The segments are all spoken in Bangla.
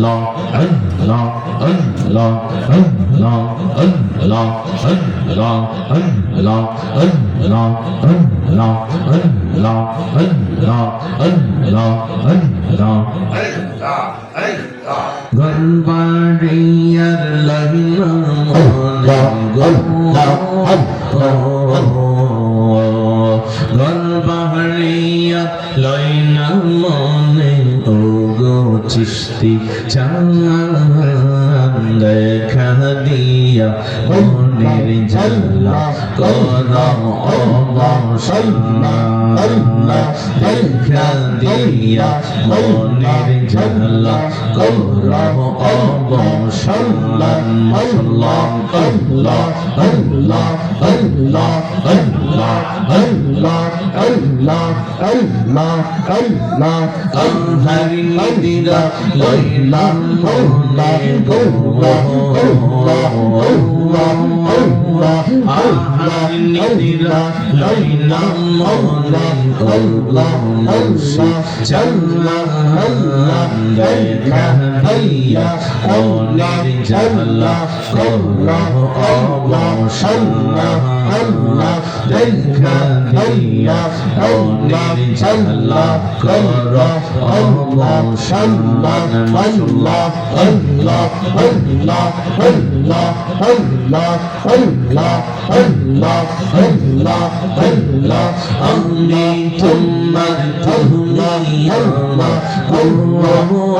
Allah, Allah, Allah, Allah, Allah, Allah, Allah, Allah, Allah, Allah. গলবাড়িয়ার লাইনা গলবাড়িয়া লাইনা মনে ও গো চিস্তি চান দেখা দিয়া মনের জাল্লা করা অবসন্না দেখা দিয়া মনের জাল্লা করা অবসন্না আল্লাহ আল্লাহ আল্লাহ আল্লাহ আল্লাহ আল্লাহ আল্লাহ আল্লাহ আল্লাহ আল্লাহরি নিদিরা লাইলা মৌলা আল্লাহ আল্লাহ আল্লাহ الله الله الله لا إله الله الله الله جل الله ليك هيا الله الله الله الله الله আল্লাহ আল্লাহ আল্লাহ আল্লাহ জাল্লা কর আল্লাহ আল্লাহ আল্লাহ আল্লাহ আল্লাহ আল্লাহ আল্লাহ আল্লাহ আল্লাহ আল্লাহ আল্লাহ তোমার তুমি আল্লাহ আল্লাহ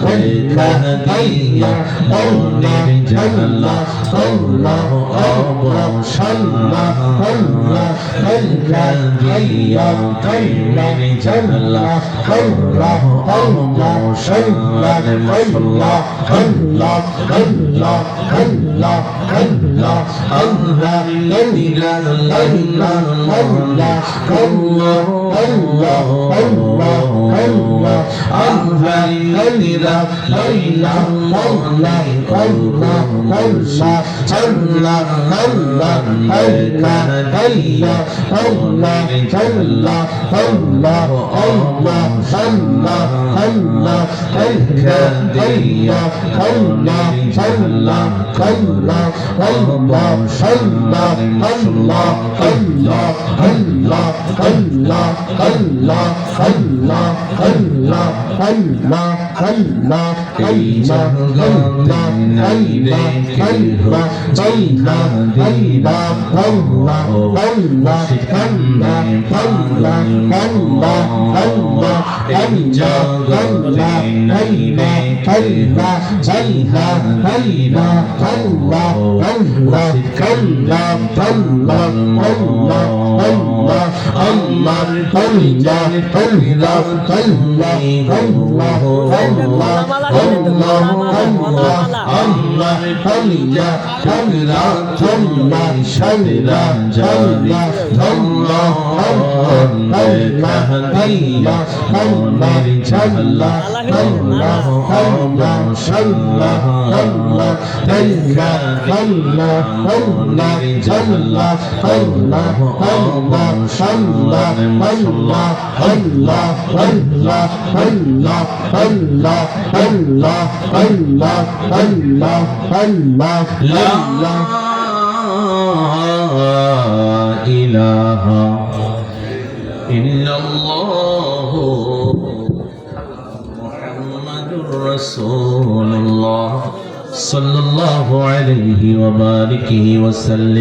আল্লাহ দেখা দিয়া মনের জাল্লা আল্লাহ অবসাল্লাহ আল্লাহ দেখা দিয়া মনের জাল্লা আল্লাহ অবসাল্লাহ আল্লাহ আল্লাহ আল্লাহ আল্লাহ আল্লাহ আল্লাহ লাইলা লাইলা আল্লাহ আল্লাহ আল্লাহ আল্লাহ আল্লাহ আল্লাহ লাইলা লাইলা আল্লাহ আল্লাহ আল্লাহ আল্লাহ আল্লাহ আল্লাহ আল্লাহ আল্লাহ আল্লাহ আল্লাহ আল্লাহ আল্লাহ আল্লাহ দেখা দিয়া আল্লাহ আল্লাহ আল্লাহ আল্লাহ আল্লাহ আল্লাহ আল্লাহ আল্লাহ আল্লাহ আল্লাহ আল্লাহ আল্লাহ Allah Allah Allah Allah Allah Allah Allah ey mahgadin ilaykil hujjah Allah Allah Allah Allah Allah Allah رسول الله صلى الله عليه وباركه وسلم